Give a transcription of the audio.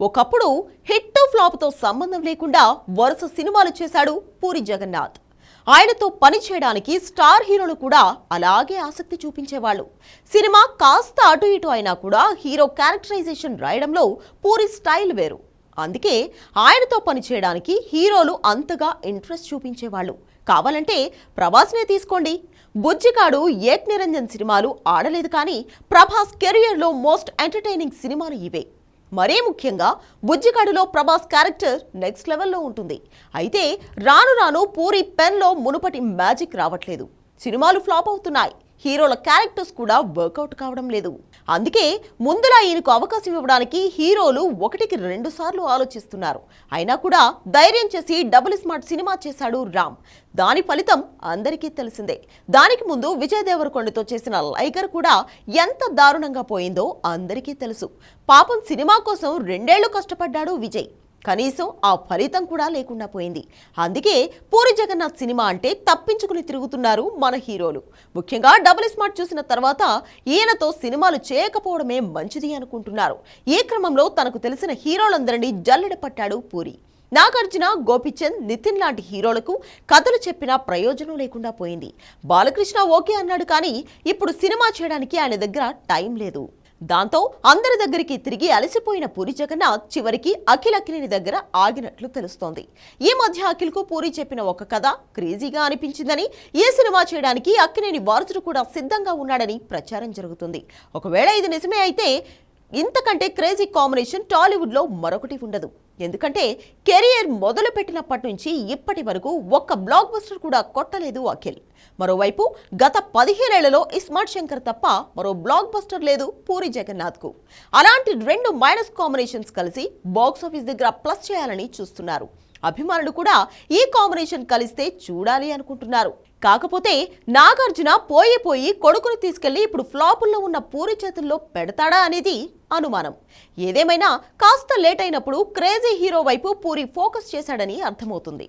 ఒకప్పుడు హిట్ ఫ్లాప్తో సంబంధం లేకుండా వరుస సినిమాలు చేశాడు పూరి జగన్నాథ్. ఆయనతో పని చేయడానికి స్టార్ హీరోలు కూడా అలాగే ఆసక్తి చూపించేవాళ్ళు. సినిమా కాస్త అటు ఇటు అయినా కూడా హీరో క్యారెక్టరైజేషన్ రాయడంలో పూరి స్టైల్ వేరు. అందుకే ఆయనతో పని చేయడానికి హీరోలు అంతగా ఇంట్రెస్ట్ చూపించేవాళ్ళు. కావాలంటే ప్రభాస్నే తీసుకోండి. బుజ్జికాడు ఏక్ నిరంజన్ సినిమాలు ఆడలేదు కానీ ప్రభాస్ కెరియర్లో మోస్ట్ ఎంటర్టైనింగ్ సినిమాలు ఇవే. మరీ ముఖ్యంగా బుజ్జికాడులో ప్రభాస్ క్యారెక్టర్ నెక్స్ట్ లెవెల్లో ఉంటుంది. అయితే రాను రాను పూరి పెన్లో మునుపటి మ్యాజిక్ రావట్లేదు. సినిమాలు ఫ్లాప్ అవుతున్నాయి. హీరోల క్యారెక్టర్స్ కూడా వర్కౌట్ కావడం లేదు. అందుకే ముందులా ఈయనకు అవకాశం ఇవ్వడానికి హీరోలు ఒకటికి రెండు సార్లు ఆలోచిస్తున్నారు. అయినా కూడా ధైర్యం చేసి డబుల్ స్మార్ట్ సినిమా చేశాడు రామ్. దాని ఫలితం అందరికీ తెలిసిందే. దానికి ముందు విజయ్ దేవరకొండతో చేసిన లైగర్ కూడా ఎంత దారుణంగా పోయిందో అందరికీ తెలుసు. పాపం సినిమా కోసం రెండేళ్ళు కష్టపడ్డాడు విజయ్. కనీసం ఆ ఫలితం కూడా లేకుండా పోయింది. అందుకే పూరి జగన్నాథ్ సినిమా అంటే తప్పించుకుని తిరుగుతున్నారు మన హీరోలు. ముఖ్యంగా డబుల్ స్మార్ట్ చూసిన తర్వాత ఈయనతో సినిమాలు చేయకపోవడమే మంచిది అనుకుంటున్నారు. ఈ క్రమంలో తనకు తెలిసిన హీరోలందరినీ జల్లెడ పట్టాడు పూరి. నాగార్జున గోపిచంద్ నితిన్ లాంటి హీరోలకు కథలు చెప్పినా ప్రయోజనం లేకుండా పోయింది. బాలకృష్ణ ఓకే అన్నాడు కానీ ఇప్పుడు సినిమా చేయడానికి ఆయన దగ్గర టైం లేదు. దాంతో అందరి దగ్గరికి తిరిగి అలసిపోయిన పూరి జగన్నాథ్ చివరికి అఖిల్ అఖిలిని దగ్గర ఆగినట్లు తెలుస్తోంది. ఈ మధ్య అఖిల్కు పూరి చెప్పిన ఒక కథ క్రేజీగా అనిపించిందని ఈ సినిమా చేయడానికి అక్కినేని వారసుడు కూడా సిద్ధంగా ఉన్నాడని ప్రచారం జరుగుతుంది. ఒకవేళ ఇది నిజమే అయితే ఇంతకంటే క్రేజీ కాంబినేషన్ టాలీవుడ్లో మరొకటి ఉండదు. ఎందుకంటే కెరియర్ మొదలు పెట్టినప్పటి నుంచి ఇప్పటి వరకు ఒక్క బ్లాక్ బస్టర్ కూడా కొట్టలేదు అఖిల్. మరోవైపు గత పదిహేనేళ్ళలో ఇస్మార్ట్ శంకర్ తప్ప మరో బ్లాక్ బస్టర్ లేదు పూరి జగన్నాథ్కు అలాంటి రెండు మైనస్ కాంబినేషన్స్ కలిసి బాక్స్ ఆఫీస్ దగ్గర ప్లస్ చేయాలని చూస్తున్నారు. అభిమానులు కూడా ఈ కాంబినేషన్ కలిస్తే చూడాలి అనుకుంటున్నారు. కాకపోతే నాగార్జున పోయి పోయి కొడుకుని తీసుకెళ్ళి ఇప్పుడు ఫ్లాపుల్లో ఉన్న పూరి చేతుల్లో పెడతాడా అనేది అనుమానం. ఏదేమైనా కాస్త లేట్ అయినప్పుడు క్రేజీ హీరో వైపు పూరి ఫోకస్ చేశాడని అర్థమవుతుంది.